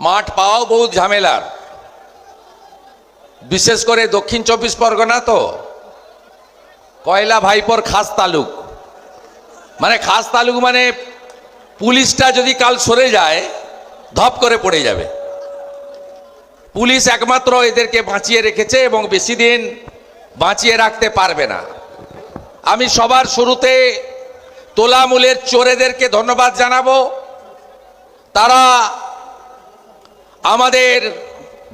মাঠ পাওয়াও বহুত ঝামেলার। বিশেষ করে দক্ষিণ চব্বিশ পরগনা তো। কয়লা ভাইপোর খাস তালুক। মানে খাস তালুক মানে পুলিশটা যদি কাল সরে যায়, ধপ করে পড়ে যাবে। পুলিশ একমাত্র এদেরকে বাঁচিয়ে রেখেছে এবং বেশি দিন বাঁচিয়ে রাখতে পারবে না। আমি সবার শুরুতে তোলামূলের চোরেদেরকে ধন্যবাদ জানাব। তারা আমাদের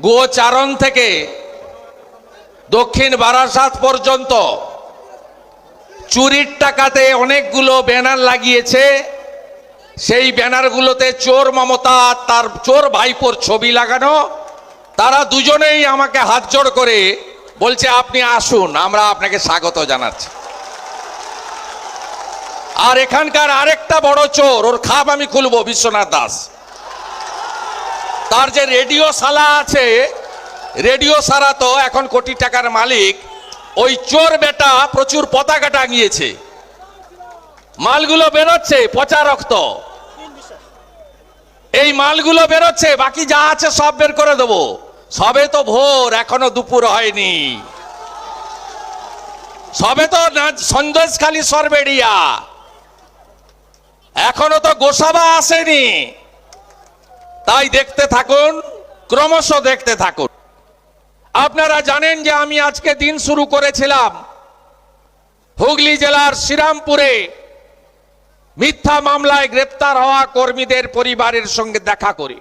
গোচারণ থেকে দক্ষিণ বারাসাত পর্যন্ত চুরির টাকাতে অনেকগুলো ব্যানার লাগিয়েছে। সেই ব্যানারগুলোতে চোর মমতা, তার চোর ভাইপোর ছবি লাগানো। তারা দুজনেই আমাকে হাত জোড় করে বলছে, আপনি আসুন, আমরা আপনাকে স্বাগত জানাচ্ছি। আর এখানকার আরেকটা বড় চোর, ওর খাপ আমি খুলবো, বিশ্বনাথ দাস। তার যে রেডিও সালা আছে, রেডিও সারা তো এখন কোটি টাকার মালিক, ওই চোর বেটা প্রচুর পতাকা টাঙিয়েছে। মালগুলো বেরোচ্ছে পচা রক্ত। এই মালগুলো বেরোচ্ছে, বাকি যা আছে সব বের করে দেবো। সবে তো ভোর, এখনও দুপুর হয়নি। সবে তো সন্দেশ খালি সরবেড়িয়া। এখনও তো গোসাবা আসেনি। তাই দেখতে থাকুন, ক্রমশ দেখতে থাকুন। আপনারা জানেন যে আমি আজকে দিন শুরু করেছিলাম হুগলি জেলার শ্রীরামপুরে। মিথ্যা মামলায় গ্রেপ্তার হওয়া কর্মীদের পরিবারের সঙ্গে দেখা করি।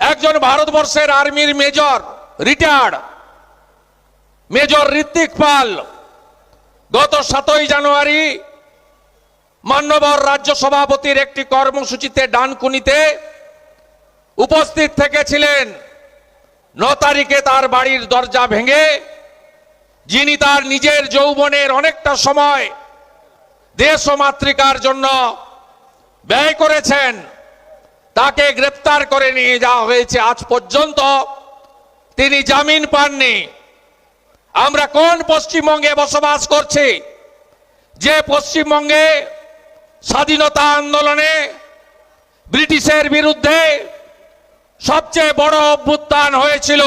একজন ভারতবর্ষের আর্মির major retired. Major Ritwik Pal, গত সাতই জানুয়ারি মান্যবর রাজ্য সভাপতির একটি কর্মসূচিতে ডানকুনিতে উপস্থিত থেকেছিলেন। ন তারিখে তার বাড়ির দরজা ভেঙে যিনি তার নিজের যৌবনের অনেকটা সময় দেশ ও মাতৃকার জন্য ব্যয় করেছেন, তাকে গ্রেপ্তার করে নিয়ে যাওয়া হয়েছে। আজ পর্যন্ত তিনি জামিন পাননি। আমরা কোন পশ্চিমবঙ্গে বসবাস করছি? যে পশ্চিমবঙ্গে স্বাধীনতা আন্দোলনে ব্রিটিশের বিরুদ্ধে সবচেয়ে বড় অভ্যুত্থান হয়েছিল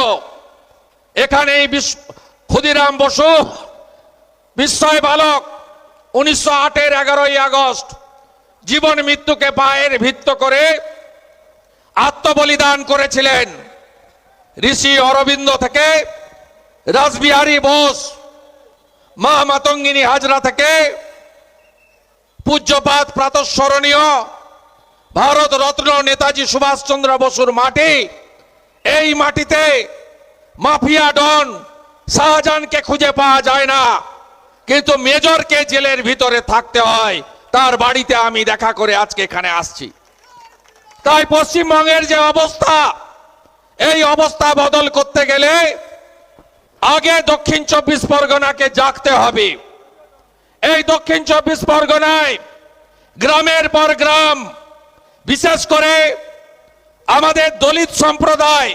এখানেই ক্ষুদিরাম বসু, বিস্ময় বালক, উনিশশো আটের এগারোই আগস্ট, জীবন মৃত্যুকে পায়ের ভিত্ত করে আত্মবলিদান করেছিলেন ঋষি অরবিন্দ থেকে, রাসবিহারী বোস মা মাতঙ্গিনী হাজরা থেকে পূজ্যপাত প্রাতঃস্মরণীয় ভারত রত্ন নেতাজি সুভাষচন্দ্র বসুর মাটি। এই মাটিতে মাফিয়া ডন শাহজাহানকে খুঁজে পাওয়া যায় না। কিন্তু মেজরকে জেলের ভিতরে থাকতে হয়। তার বাড়িতে আমি দেখা করে আজকে এখানে আসছি। তাই পশ্চিমবঙ্গের যে অবস্থা, এই অবস্থা বদল করতে গেলে আগে দক্ষিণ চব্বিশ পরগনাকে জাগতে হবে। এই দক্ষিণ চব্বিশ পরগনায় গ্রামের পর গ্রাম বিশেষ করে আমাদের দলিত সম্প্রদায়,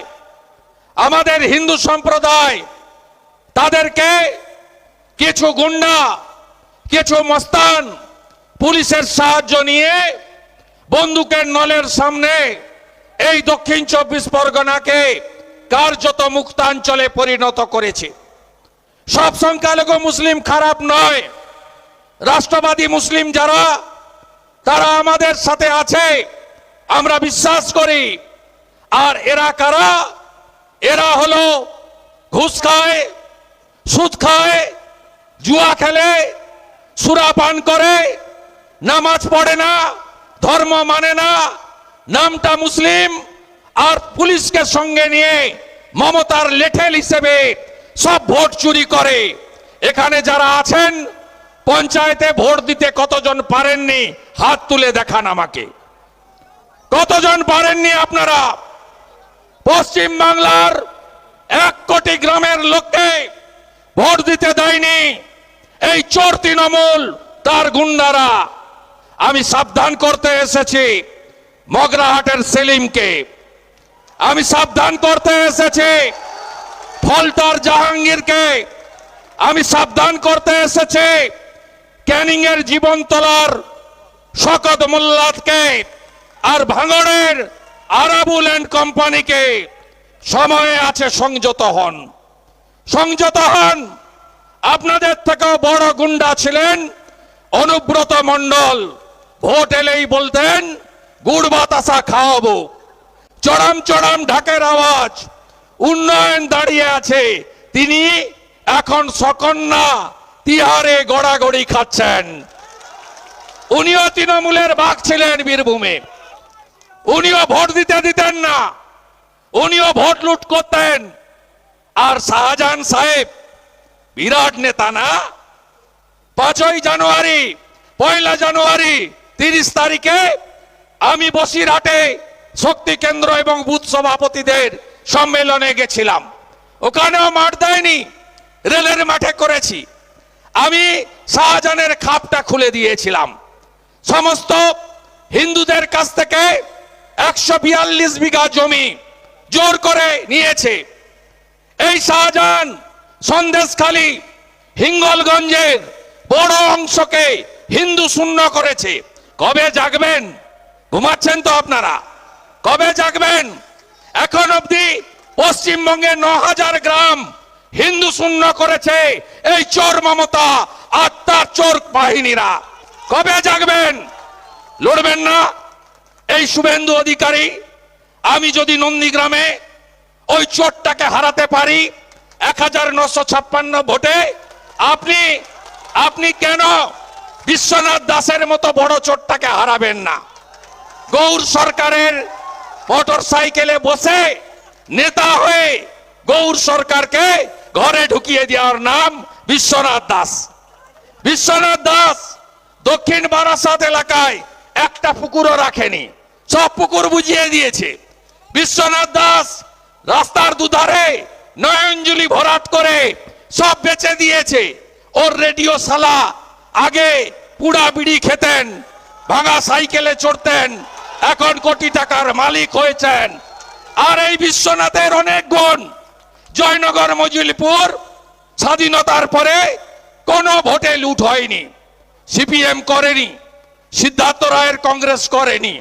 আমাদের হিন্দু সম্প্রদায়, তাদেরকে কিছু গুন্ডা, কিছু মস্তান পুলিশের সাহায্য নিয়ে বন্দুকের নলের সামনে এই দক্ষিণ চব্বিশ পরগনাকে কার্যত মুক্তাঞ্চলে পরিণত করেছে। সব সংখ্যালঘু মুসলিম খারাপ নয়। রাষ্ট্রবাদী মুসলিম যারা, তারা আমাদের সাথে আছে। আমরা বিশ্বাস করি। আর এরা কারা? এরা হলো ঘুষ খায়, সুদ খায়, জুয়া খেলে, সুরা পান করে, নামাজ পড়ে না, ধর্ম মানে না, নামটা মুসলিম, আর পুলিশকে সঙ্গে নিয়ে মমতার লেঠেল হিসেবে সব ভোট চুরি করে। এখানে যারা আছেন, পঞ্চায়েতে ভোট দিতে কতজন পারেননি, হাত তুলে দেখান আমাকে। কতজন পারেননি আপনারা? পশ্চিম বাংলার এক কোটি গ্রামের লোককে ভোট দিতে দেয়নি। এই চোর তৃণমূল, তার গুন্ডারা। আমি সাবধান করতে এসেছি মগরাহাটের সেলিমকে। আমি সাবধান করতে এসেছি ফলতার জাহাঙ্গীরকে। আমি সাবধান করতে এসেছি ক্যানিং এর জীবনতলার শকত মোল্লাদকে। আর ভাঙড়ের আরাবুল অ্যান্ড কোম্পানিকে সময়ে আছে সংযত হন। সংযত হন। আপনাদের থেকেও বড় গুন্ডা ছিলেন অনুব্রত মণ্ডল। ভোট এলেই বলতেন, গুড় বাতাসা খাওয়াবো। চড়াম চড়াম ঢাকের আওয়াজ। উন্নয়ন দাঁড়িয়ে আছে। তিনি এখন সকন্যা তিহারে গড়াগড়ি খাচ্ছেন। উনিও তৃণমূলের বাঘ ছিলেন বীরভূমে। উনিও ভোট দিতে দিতেন না। উনিও ভোট লুট করতেন। আর শাহজাহান সাহেব বিরাট নেতা না। পাঁচই জানুয়ারি, পয়লা জানুয়ারি তিরিশ তারিখে আমি বসিরহাটে শক্তি কেন্দ্র এবং বুথ সভাপতিদের সম্মেলনে গেছিলাম। ওখানেও মাঠ দেয়নি, রেলের মাঠে করেছি। আমি শাহজাহানের খাপটা খুলে দিয়েছিলাম। সমস্ত হিন্দুদের কাছ থেকে একশো বিয়াল্লিশ বিঘা জমি জোর করে নিয়েছে। এই শাহজাহান সন্দেশখালী হিঙ্গলগঞ্জের বড় অংশকে হিন্দু শূন্য করেছে। কবে জাগবেন? ঘুমাচ্ছেন তো আপনারা। কবে জাগবেন? এখন অবধি পশ্চিমবঙ্গে ন হাজার গ্রাম হিন্দু শূন্য করেছে এই চোর মমতা, আর চোর বাহিনীরা। কবে জাগবেন? লড়বেন না? এই শুভেন্দু অধিকারী, আমি যদি নন্দীগ্রামে ওই চোরটাকে হারাতে পারি, এক হাজার নশো ছাপ্পান্ন ভোটে, আপনি আপনি কেন বিশ্বনাথ দাসের মতো বড় চোরটাকে হারাবেন না? গৌর সরকারের মোটর সাইকেলে বসে নেতা হয়ে গৌর সরকারকে ঘরে ঢুকিয়ে দেওয়ার নাম বিশ্বনাথ দাস। বিশ্বনাথ দাস দক্ষিণ বারাসাত এলাকায় একটা পুকুরও রাখেনি। সব পুকুর বুঝিয়ে দিয়েছে। বিশ্বনাথ দাস রাস্তার দুধারে নয়নজুলি ভরাট করে সব বেচে দিয়েছে। ওর রেডিও সালা আগে পুড়া বিড়ি খেতেন, ভাঙা সাইকেলে চড়তেন, এখন কোটি টাকার মালিক হয়েছেন। আর এই বিশ্বনাথের অনেক গুণ, জয়নগর, মজুলিপুর স্বাধীনতার পরে কোনো ভোটে লুট হয়নি। সিপিএম করেনি, সিদ্ধার্থ রায়ের কংগ্রেস করেনি।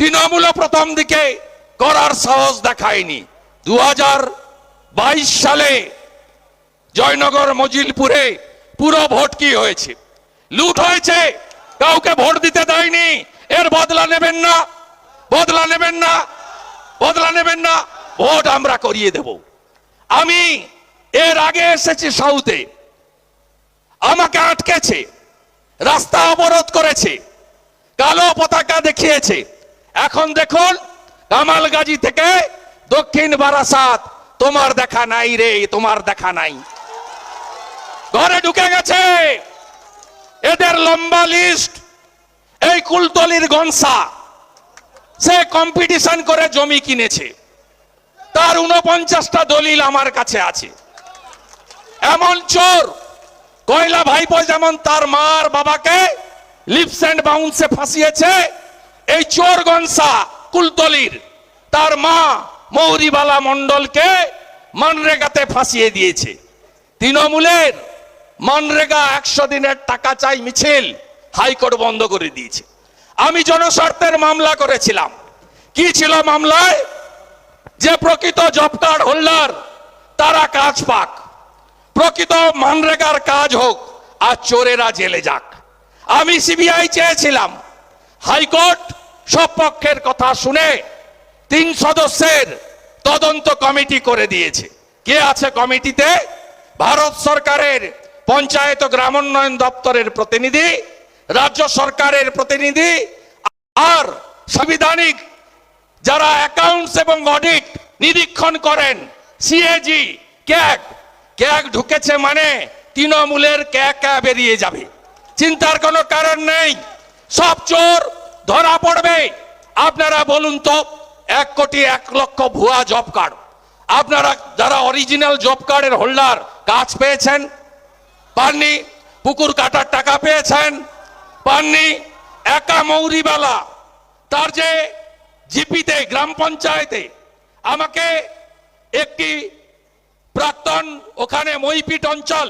তৃণমূল প্রথম দিকে করার সাহস দেখায়নি। দু বাইশ সালে জয়নগর মজিলপুরে পুরো ভোট কি হয়েছে? লুট হয়েছে, কাউকে ভোট দিতে দেয়নি, এর বদলা নেবেন না, বদলা নেবেন না, বদলা নেবেন না, ভোট আমরা করিয়ে দেব। আমি এর আগে এসেছি সাউথে, আমাকে আটকেছে, রাস্তা অবরোধ করেছে, কালো পতাকা দেখিয়েছে এখন দেখুন, কামালগাজী থেকে দক্ষিণ বারাসাত, তোমার দেখা নাই রে, তোমার দেখা নাই। ঘরে ঢুকে গেছে। এদের লম্বা লিস্ট এই কুলতলির গনসা, সে কম্পিটিশন করে জমি কিনেছে। তার উনপঞ্চাশটা দলিল আমার কাছে আছে। এমন চোর, কয়লা ভাইপো যেমন তার মার বাবাকে লিপস অ্যান্ড বাউন্সে ফাঁসিয়েছে এই চোর গনসা কুলতলির, তার মা মৌরিবালা মণ্ডলকে মানরেগাতে ফাঁসিয়ে দিয়েছে। তৃণমূলের মানরেগা একশো দিনের টাকা চাই মিছিল হাইকোর্ট বন্ধ করে দিয়েছে। আমি জনস্বার্থের মামলা করেছিলাম। কি ছিল মামলায়? যে প্রকৃত জব কার্ড হোল্ডার, তারা কাজ পাক। প্রকৃত মানরেগার কাজ হোক, আর চোরেরা জেলে যাক। আমি সিবিআই চেয়েছিলাম। হাইকোর্ট সব পক্ষের কথা শুনে তিন সদস্যের তদন্ত কমিটি করে দিয়েছে। কে আছে কমিটিতে? ভারত সরকারের পঞ্চায়েত গ্রামোন্নয়ন দপ্তরের প্রতিনিধি, রাজ্য সরকারের প্রতিনিধি আর সাংবিধানিক যারা অ্যাকাউন্টস এবং অডিট নিরীক্ষণ করেন সিএজি ক্যাগ ক্যাগ ঢুকেছে মানে তৃণমূলের ক্যা ক্যা বেরিয়ে যাবে। চিন্তার কোনো কারণ নেই। সব চোর ধরা পড়বে। আপনারা বলুন তো, এক কোটি এক লক্ষ ভুয়া জব কার্ড আপনারা যারা অরিজিনাল জব কার্ডের হোল্ডার কাজ পেয়েছেন? পাননি? পুকুর কাটার টাকা পেয়েছেন? পাননি? একা মৌরিবালা, তার যে জিপিতে, গ্রাম পঞ্চায়েতে, আমাকে একটি প্রাক্তন ওখানে মইপিট অঞ্চল,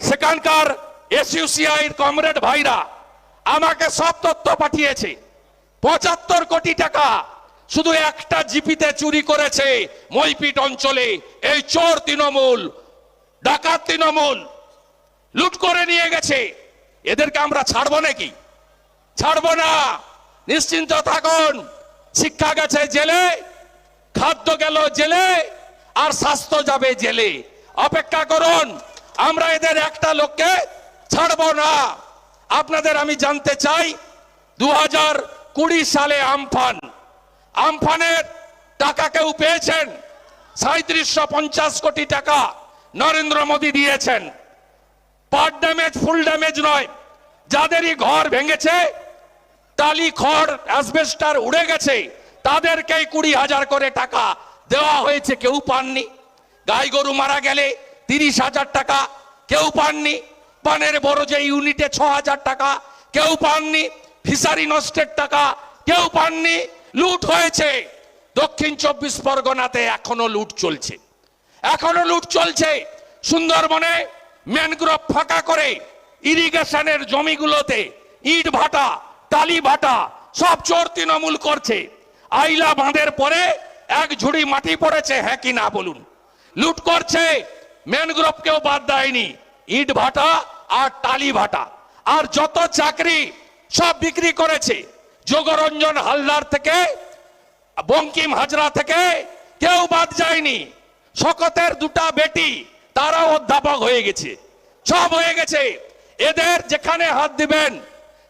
সেখানকার এসইউসিআই কমরেড ভাইরা আমাকে সব তথ্য পাঠিয়েছে। পঁচাত্তর কোটি টাকা শুধু একটা জিপিতে চুরি করেছে মইপিট অঞ্চলে। এই চোর তৃণমূল, ডাকাত তৃণমূল লুট করে নিয়ে গেছে। এদেরকে আমরা ছাড়বো নাকি? ছাড়বো না। নিশ্চিন্ত থাকুন, শিক্ষা গেছে জেলে, খাদ্য গেল জেলে, আর স্বাস্থ্য যাবে জেলে। অপেক্ষা করুন, আমরা এদের একটা লোককে ছাড়বো না। আপনাদের আমি জানতে চাই দু হাজার কুড়ি সালে আমফান। আমফানের টাকা কেউ পেয়েছেন? সাঁত্রিশশো পঞ্চাশ কোটি টাকা নরেন্দ্র মোদী দিয়েছেন। পার্ট ড্যামেজ, ফুল ড্যামেজ নয়। যাদেরই ঘর ভেঙেছে, টালি খড়, অ্যাসবেস্টার উড়ে গেছে, তাদেরকেই কুড়ি হাজার করে টাকা দেওয়া হয়েছে, কেউ পাননি। গাই গরু মারা গেলে তিরিশ হাজার টাকা কেউ পাননি। পানের বড় যে ইউনিটে ছ হাজার টাকা, কেউ পাননি। ফিশারি নষ্টের টাকা, কেউ পাননি। লুট হয়েছে। দক্ষিণ চব্বিশ পরগনাতে এখনও লুট চলছে। এখনও লুট চলছে। সুন্দরবনে ম্যানগ্রোভ ফাঁকা করে, ইরিগেশনের জমিগুলোতে ইট ভাটা, টালি ভাটা, সব চোর তৃণমূল করছে। আইলা বাঁধের পরে এক ঝুড়ি মাটি পড়েছে হ্যাঁ কি না বলুন। লুট করছে। ম্যানগ্রোভকেও বাদ দেয়নি। ইট ভাটা আর টালি ভাটা। আর যত চাকরি সব বিক্রি করেছে। যোগরঞ্জন হালদার থেকে, বঙ্কিম হাজরা থেকে কেউ বাদ যায়নি। শকতের দুটা বেটি, তারাও অধ্যাপক হয়ে গেছে। সব হয়ে গেছে। এদের যেখানে হাত দিবেন,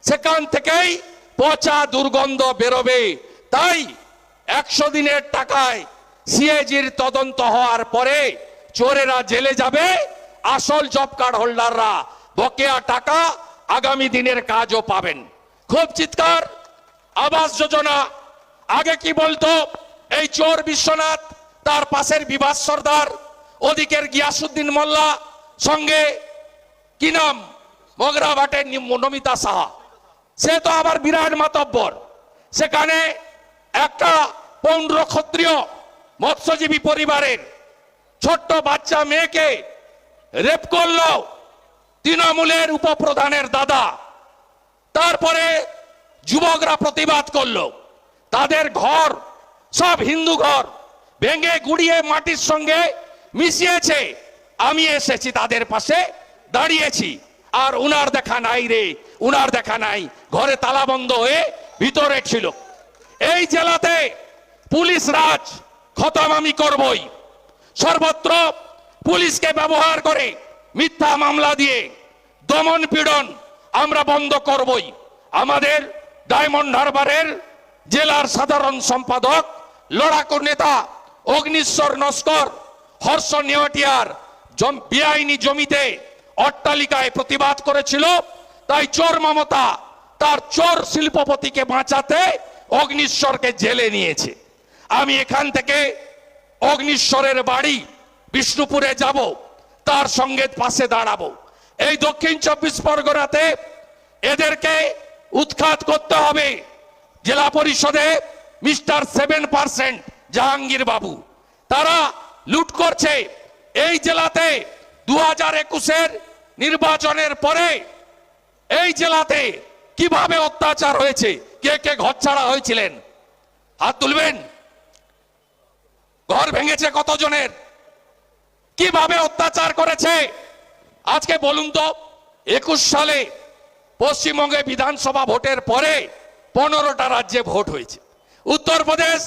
সেখান থেকেই পচা দুর্গন্ধ বেরোবে। তাই একশো দিনের টাকায় সিএজির তদন্ত হওয়ার পরে চোরেরা জেলে যাবে। আসল জব কার্ড হোল্ডাররা বকেয়া টাকা আগামী দিনের কাজও পাবেন। খুব চিৎকার, আবাস যোজনা, আগে কি বলতো, এই চোর বিশ্বনাথ, তার পাশের বিভাস সর্দার, ওদিকের গিয়াসুদ্দিন মোল্লা, সঙ্গে কি নাম? মগরা ভাটের নিম- নমিতা সাহা। সে তো আবার বিরাট মাতব্বর। সেখানে একটা পৌন্ড্র ক্ষত্রিয় মৎস্যজীবী পরিবারের ছোট্ট বাচ্চা মেয়েকে রেপ করল। তৃণমূলের উপপ্রধানের দাদা। তারপরে যুবকরা প্রতিবাদ করল। তাদের ঘর, সব হিন্দু ঘর, ভেঙে গুড়িয়ে মাটির সঙ্গে মিশিয়েছে। আমি এসেছি তাদের পাশে দাঁড়িয়েছি। আর উনার দেখা নাই রে, উনার দেখা নাই। ঘরে তালা বন্ধ হয়ে ভিতরে ছিল। এই জেলাতে পুলিশ রাজ খতম আমি করবই। সর্বত্র পুলিশকে ব্যবহার করে মিথ্যা মামলা দিয়ে দমন পীড়ন আমরা বন্ধ করবই। আমাদের ডায়মন্ড হারবারের জেলার সাধারণ সম্পাদক, লড়াকু নেতা, অগ্নিশ্বর নস্কর, হর্ষ নেওয়াটিয়ার বেআইনি জমিতে অট্টালিকায় প্রতিবাদ করেছিল। তাই চোর মমতা তার চোর শিল্পপতিকে বাঁচাতে অগ্নিশ্বরকে জেলে নিয়েছে। আমি এখান থেকে অগ্নিশ্বরের বাড়ি বিষ্ণুপুরে যাব। তার সঙ্গে পাশে দাঁড়াবো। এই দক্ষিণ চব্বিশ পরগনাতে এদেরকে উৎখাত করতে হবে। জেলা পরিষদে মিস্টার সেভেন পার্সেন্ট জাহাঙ্গীর বাবু। তারা লুট করছে এই জেলাতে দু হাজার একুশের নির্বাচনের পরে। এই জেলাতে কীভাবে অত্যাচার হয়েছে? কে কে ঘর ছাড়া হয়েছিলেন? হাত তুলবেন। ঘর ভেঙেছে কতজনের? কীভাবে অত্যাচার করেছে? আজকে বলুন তো, একুশ সালে পশ্চিমবঙ্গে বিধানসভা ভোটের পরে পনেরোটা রাজ্যে ভোট হয়েছে। উত্তরপ্রদেশ,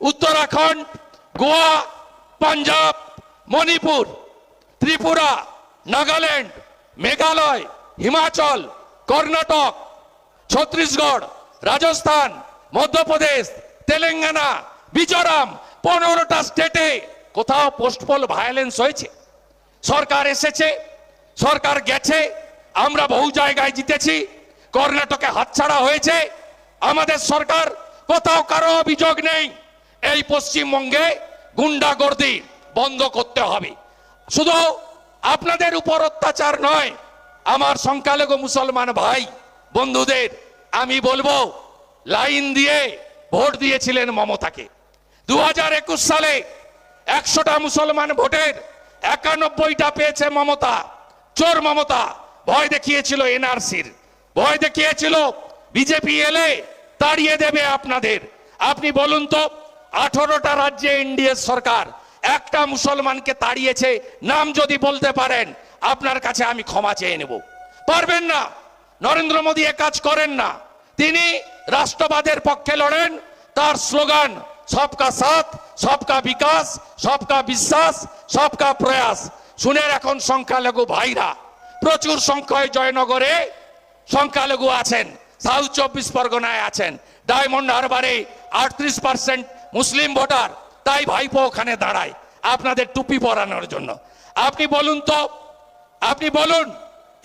উত্তরাখণ্ড, গোয়া, পাঞ্জাব, মণিপুর, ত্রিপুরা, নাগাল্যান্ড, মেঘালয়, হিমাচল, কর্ণাটক, ছত্তিশগড়, রাজস্থান, মধ্যপ্রদেশ, তেলেঙ্গানা, মিজোরাম, পনেরোটা স্টেটে কোথাও পোস্টপল ভায়োলেন্স হয়েছে? সরকার এসেছে, সরকার গেছে, আমরা বহু জায়গায় জিতেছি, কর্ণাটকে হাতছাড়া হয়েছে, আমাদের সরকার, কোথাও কারও অভিযোগ নেই। এই পশ্চিমবঙ্গে গুন্ডাগর্দি বন্ধ করতে হবে। শুধু আপনাদের উপর অত্যাচার নয়, আমার সংখ্যালঘু মুসলমান ভাই, বন্ধুদের, আমি বলব, লাইন দিয়ে ভোট দিয়েছিলেন মমতাকে। দু হাজার একুশ সালে একশোটা মুসলমান ভোটের একানব্বইটা পেয়েছে মমতা, চোর মমতা। ভয় দেখিয়েছিল এনআরসির। ভয় দেখিয়েছিল বিজেপি এলে তাড়িয়ে দেবে আপনাদের। আপনি বলুন তো, আঠারোটা রাজ্যে এনডিএ সরকার একটা মুসলমানকে তাড়িয়েছে, নাম যদি বলতে পারেন, আপনার কাছে আমি ক্ষমা চেয়ে নেব। পারবেন না। নরেন্দ্র মোদী কাজ করেন না। তিনি রাষ্ট্রবাদের পক্ষে লড়েন, তার স্লোগান, সবকা সাথ সবকা বিকাশ, সবকা বিশ্বাস, সবকা প্রয়াস। শুনে এখন সংখ্যালঘু ভাইরা, প্রচুর সংখ্যায় জয়নগরে সংখ্যালঘু আছেন, সাউথ চব্বিশ পরগনায় আছেন। ডায়মন্ড হারবারে আটত্রিশ পার্সেন্ট মুসলিম ভোটার, তাই ভাইপো ওখানে দাঁড়ায়, আপনাদের টুপি পরানোর জন্য। আপনি বলুন তো, আপনি বলুন,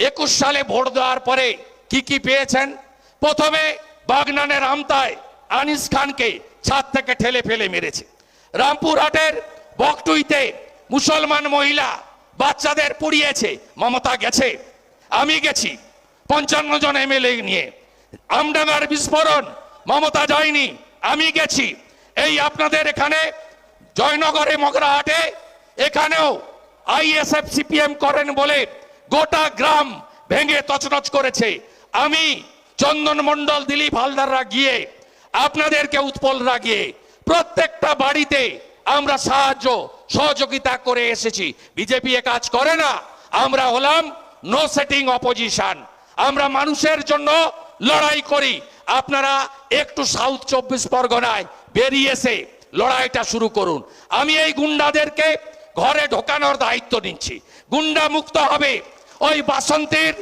একুশ সালে ভোট দেওয়ার পরে কি কি পেয়েছেন? প্রথমে বাগনানের আমতায় আনিস খানকে ছাদ থেকে ঠেলে ফেলে মেরেছে। রামপুরহাটের বকটুইতে মুসলমান মহিলা বাচ্চাদের পুড়িয়েছে, মমতা গেছে। আমি গেছি, পঞ্চান্ন জন এমএলএ নিয়ে। আমডাঙ্গার বিস্ফোরণ, মমতা যায়নি, আমি গেছি। এই আপনাদের এখানে জয়নগরে মগরাহাটে এখানেও আইএসএফ সিপিএম করেন বলে গোটা গ্রাম ভেঙে তছনছ করেছে। আমি চন্দন মন্ডল দিলীপ হালদাররা গিয়ে আপনাদেরকে উৎপলরা গিয়ে প্রত্যেকটা বাড়িতে আমরা সাহায্য, সহযোগিতা করে এসেছি। বিজেপি এ কাজ করে না। আমরা হলাম নো সেটিং অপোজিশন আমরা মানুষের জন্য লড়াই করি। আপনারা একটু সাউথ চব্বিশ পরগনায় বেরিয়ে এসে লড়াইটা শুরু করুন। আমি এই গুন্ডাদেরকে ঘরে ঢোকানোর দায়িত্ব নিচ্ছি। গুন্ডা মুক্ত হবে। ওই বাসন্তীর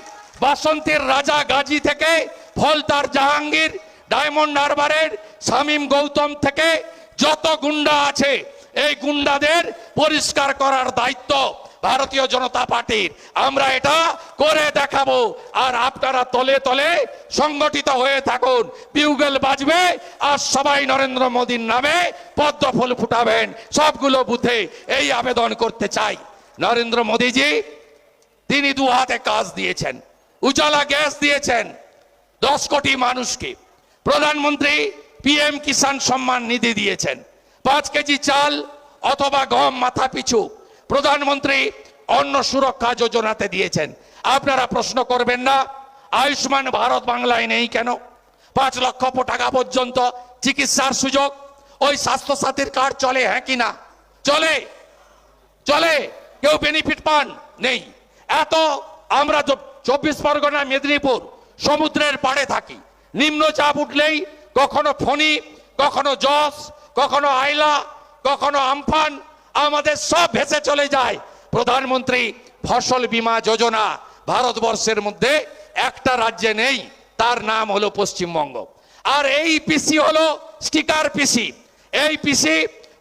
বাসন্তীর রাজা গাজী থেকে ফলতার জাহাঙ্গীর ডায়মন্ড হারবারের শামীম গৌতম থেকে যত গুন্ডা আছে, এই গুন্ডাদের পরিষ্কার করার দায়িত্ব ভারতীয় জনতা পার্টির। আমরা এটা করে দেখাবো। আর আপনারা তলে তলে সংগঠিত হয়ে থাকুন। বিউগেল বাজবে আর সবাই নরেন্দ্র মোদীর নামে পদ্ম ফুল ফুটাবেন। সবগুলো বুথে এই আবেদন করতে চাই। নরেন্দ্র মোদীজি, তিনি দু হাতে কাজ দিয়েছেন। উজালা গ্যাস দিয়েছেন। দশ কোটি মানুষকে। প্রধানমন্ত্রী পিএম কিষাণ সম্মান নিধি দিয়েছেন। পাঁচ কেজি চাল অথবা গম মাথা পিছু প্রধানমন্ত্রী অন্ন সুরক্ষা যোজনাতে দিয়েছেন। আপনারা প্রশ্ন করবেন না, আয়ুষ্মান ভারত বাংলায় নেই কেন? পাঁচ লক্ষ টাকা পর্যন্ত চিকিৎসার সুযোগ, ওই স্বাস্থ্য সাথীর কার্ড চলে হ্যাঁ কি না? চলে চলে, কেউ বেনিফিট পান? নেই। এত আমরা চব্বিশ পরগনা, মেদিনীপুর, সমুদ্রের পাড়ে থাকি। নিম্নচাপ উঠলেই কখনো ফণি, কখনো যশ, কখনো আইলা কখনো আমফান, আমাদের সব ভেসে চলে যায়। প্রধানমন্ত্রী ফসল বীমা যোজনা ভারতবর্ষের মধ্যে একটা রাজ্যে নেই, তার নাম হলো পশ্চিমবঙ্গ। আর এই পিসি হলো স্টিকার পিসি। এই পিসি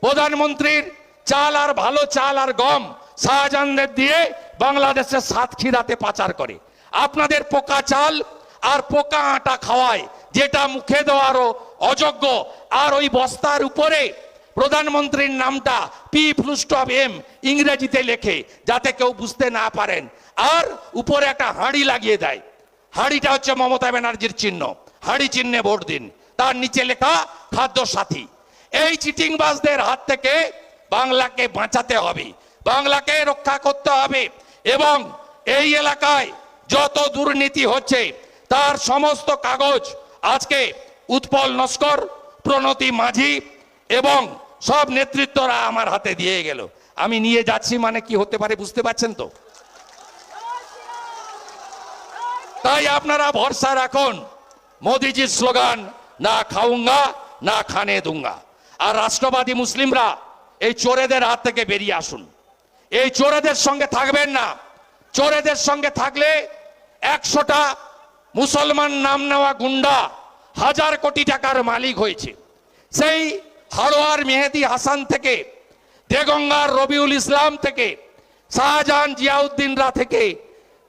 প্রধানমন্ত্রীর চাল আর ভালো চাল আর গম শাহজাহানদের দিয়ে বাংলাদেশের সাতক্ষীরাতে পাচার করে। আপনাদের পোকা চাল আর পোকা আটা খাওয়ায়, যেটা মুখে দেওয়ারও অযোগ্য। আর ওই বস্তার উপরে প্রধানমন্ত্রীর নামটা পি ফ্লুস্টপ এম ইংরেজিতে লেখে, যাতে কেউ বুঝতে না পারেন। আর উপরে একটা হাঁড়ি লাগিয়ে দেয়। হাঁড়িটা হচ্ছে মমতা ব্যানার্জির চিহ্ন। হাঁড়ি চিহ্নে ভোট দিন। তার নিচে লেখা, খাদ্য সাথী। এই চিটিংবাজদের হাত থেকে বাংলাকে বাঁচাতে হবে। বাংলাকে রক্ষা করতে হবে। এবং এই এলাকায় যত দুর্নীতি হচ্ছে তার সমস্ত কাগজ আজকে উৎপল নস্কর, প্রণতি মাঝি এবং সব নেতৃত্বরা আমার হাতে দিয়ে গেল। আমি নিয়ে যাচ্ছি মানে কি হতে পারে বুঝতে পারছেন তো? তাই আপনারা ভরসা রাখুন, মোদিজির স্লোগান, না খাউঙ্গা না খানে দুঙ্গা। আর রাষ্ট্রবাদী মুসলিমরা, এই চোরেদের হাত থেকে বেরিয়ে আসুন। এই চোরেদের সঙ্গে থাকবেন না। চোরেদের সঙ্গে থাকলে একশোটা মুসলমান নাম নেওয়া গুন্ডা হাজার কোটি টাকার মালিক হয়েছে। সেই হাড়োয়ার মেহেদি হাসান থেকে, দেগঙ্গার রবিউল ইসলাম থেকে, শাহজাহান জিয়াউদ্দিনরা থেকে,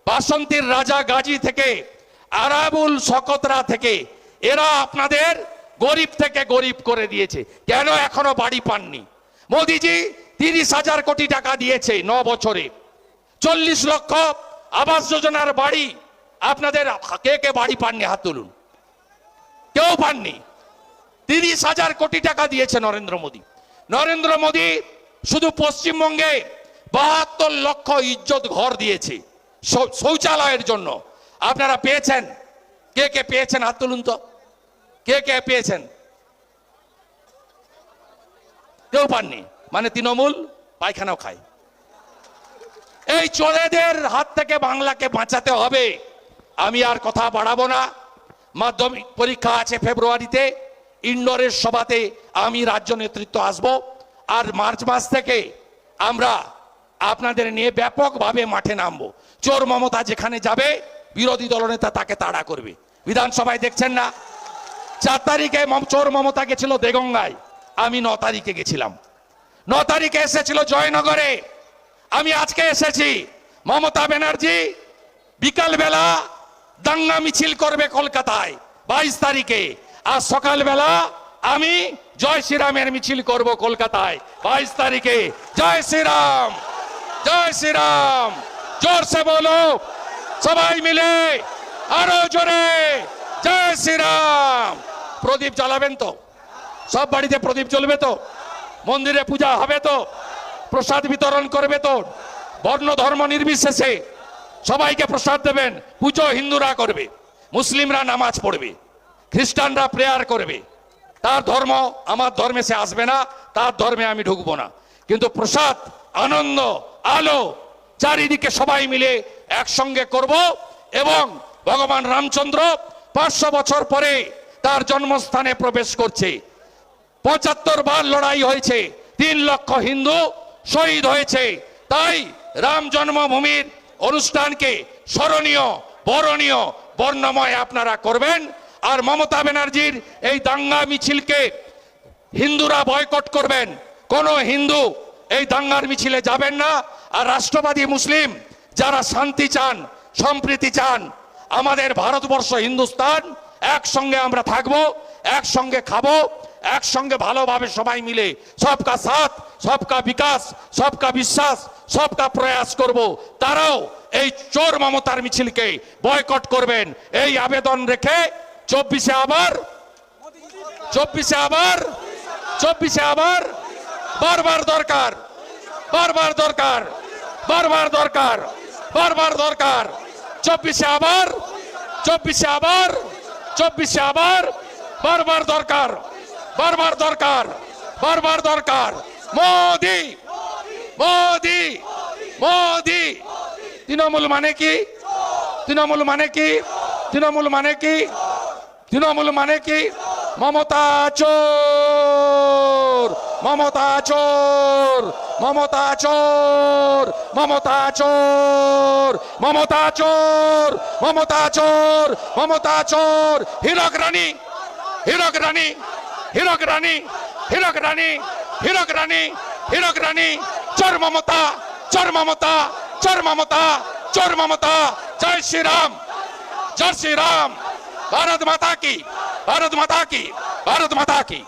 বাসন্তীর রাজা গাজী থেকে, আরাবুল শকতরা থেকে, এরা আপনাদের গরিব থেকে গরিব করে দিয়েছে। কেন এখনও বাড়ি পাননি? মোদিজি তিরিশ হাজার কোটি টাকা দিয়েছে ন বছরে। চল্লিশ লক্ষ আবাস যোজনার বাড়ি আপনাদের কে কে বাড়ি পাননি? হাত তুলুন। কেউ পাননি। তিরিশ হাজার কোটি টাকা দিয়েছে নরেন্দ্র মোদী। নরেন্দ্র মোদী শুধু পশ্চিমবঙ্গে বাহাত্তর লক্ষ ইজ্জত ঘর দিয়েছে শৌচালয়ের জন্য। আপনারা পেয়েছেন? কে কে পেয়েছেন? হাত তুলুন তো। কে কে পেয়েছেন? কেউ পাননি। মানে তৃণমূল পায়খানাও খায়। এই চোরেদের হাত থেকে বাংলাকে বাঁচাতে হবে। আমি আর কথা বাড়াবো না। মাধ্যমিক পরীক্ষা আছে ফেব্রুয়ারিতে, ইন্ডোরের সভাতে আমি রাজ্য নেতৃত্ব আসব। আর মার্চ মাস থেকে আমরা আপনাদের নিয়ে ব্যাপকভাবে মাঠে নামবো। চোর মমতা যেখানে যাবে, বিরোধী দলনেতা তাকে তাড়া করবে। বিধানসভায় দেখছেন না? চার তারিখে চোর মমতা গেছিল দেগঙ্গায়। আমি ন তারিখে গেছিলাম। ন তারিখে এসেছিল জয়নগরে। আমি আজকে এসেছি। মমতা ব্যানার্জি, বিকালবেলা দাঙ্গা মিছিল করবে কলকাতায় বাইশ তারিখে। আর সকালবেলা আমি জয় শ্রীরামের মিছিল করব কলকাতায় বাইশ তারিখে। জয় শ্রীরাম জয় শ্রীরাম। জোর সে বলো, সবাই মিলে আরও জোরে। জয় শ্রীরাম। প্রদীপ জ্বালাবেন তো? সব বাড়িতে প্রদীপ জ্বলবে তো? মন্দিরে পূজা হবে তো? প্রসাদ বিতরণ করবে তো? বর্ণ ধর্ম নির্বিশেষে সবাইকে প্রসাদ দেবেন, পুজো হিন্দুরা করবে, মুসলিমরা নামাজ পড়বে, খ্রিস্টানরা প্রেয়ার করবে। তার ধর্ম আমার ধর্মে সে আসবে না, তার ধর্মে আমি ঢুকবো না। কিন্তু প্রসাদ, আনন্দ, আলো চারিদিকে সবাই মিলে একসঙ্গে করব এবং ভগবান রামচন্দ্র পাঁচশো বছর পরে তার জন্মস্থানে প্রবেশ করছে। পঁচাত্তর বার লড়াই হয়েছে, তিন লক্ষ হিন্দু শহীদ হয়েছে। তাই রাম জন্মভূমির অনুষ্ঠানকে স্মরণীয়, বরণীয় বর্ণময় আপনারা করবেন। আর মমতা ব্যানার্জির এই দাঙ্গা মিছিলকে হিন্দুরা বয়কট করবেন। কোন হিন্দু এই দাঙ্গার মিছিলে যাবেন না। আর রাষ্ট্রবাদী মুসলিম যারা শান্তি চান, সম্প্রীতি চান, আমাদের ভারতবর্ষ হিন্দুস্তান, একসঙ্গে আমরা থাকব, একসঙ্গে খাব। একসঙ্গে ভালোভাবে সবাই মিলে সবকা সাথ, সবকা বিকাশ, সবকা বিশ্বাস, সবকা প্রয়াস করব। তারাও এই চোর মমতার মিছিলকে বয়কট করবেন। এই আবেদন রেখে চব্বিশে আবার চব্বিশে আবার চব্বিশে আবার, বারবার দরকার বারবার দরকার বারবার দরকার বারবার দরকার। চব্বিশে আবার চব্বিশে আবার চব্বিশে আবার, বারবার দরকার। বারবার দরকার বারবার দরকার। মোদি মোদি মোদি। তৃণমূল মানে কি? তৃণমূল মানে কি? তৃণমূল মানে কি? তৃণমূল মানে কি? মমতা চোর মমতা চোর মমতা চোর মমতা চোর মমতা চোর মমতা চোর মমতা চোর। হীরক রানী হীরক রানী। হীরক রানী হীরক রানী হীরক রানী হীরক রানী চোর মমতা চোর মমতা চোর মমতা চোর মমতা জয় শ্রীরাম जय श्री राम भारत माता की भारत माता की भारत माता की